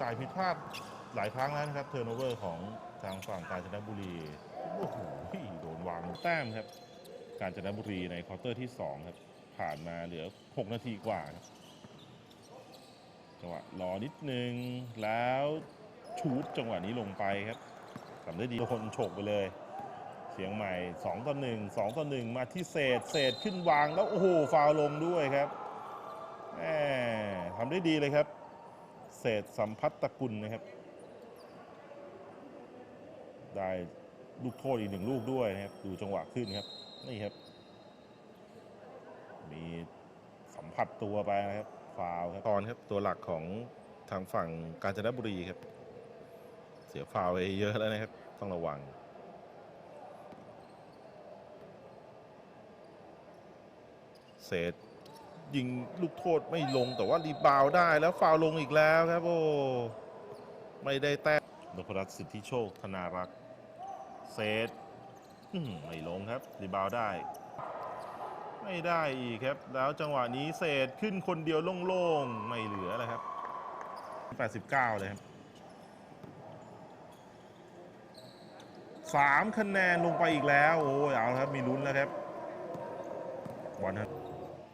จ่ายผิดพลาดหลายครั้งแล้วนะครับเทอร์โนเวอร์ของทางฝั่งกาญจนบุรี โอ้โหโดนวางแต้มครับ กาญจนบุรีในควอเตอร์ที่ 2 ครับ ผ่านมาเหลือ 6 นาทีกว่าครับจังหวะรอนิดนึง แล้วชูดจังหวะนี้ลงไปครับทำได้ดีคนโฉกไปเลย เสียงใหม่ 2 ต่อ 1 2 ต่อ 1 มาที่เศษเศษขึ้นวางแล้ว โอ้โห ฟาวล์ลงด้วยครับแหมทำได้ดีเลยครับ เศษสัมพัตตกุลนะครับ ได้ลูกโทษอีกหนึ่งลูกด้วยนะครับ ดูจังหวะขึ้นครับ นี่ครับ มีสัมผัสตัวไปนะครับฟาวครับตอนครับ ตัวหลักของทางฝั่งกาญจนบุรีครับ เสียฟาวไปเยอะแล้วนะครับ ต้องระวังเศษ ยิงลูกโทษไม่ลงแต่ว่ารีบาวได้แล้วฟาวลงอีกแล้วครับโอ้ไม่ได้แต้มนพรัตน์สิทธิโชคธนารักษ์เศษอื้อหือไม่ลงครับรีบาวได้ ไม่ได้อีกครับ แล้วจังหวะนี้เศษขึ้นคนเดียวโล่งๆ ไม่เหลือแล้วครับ 89 เลยครับสามคะแนนลงไปอีกแล้ว โอ้ยเอาครับ มีลุ้นแล้วครับวันครับ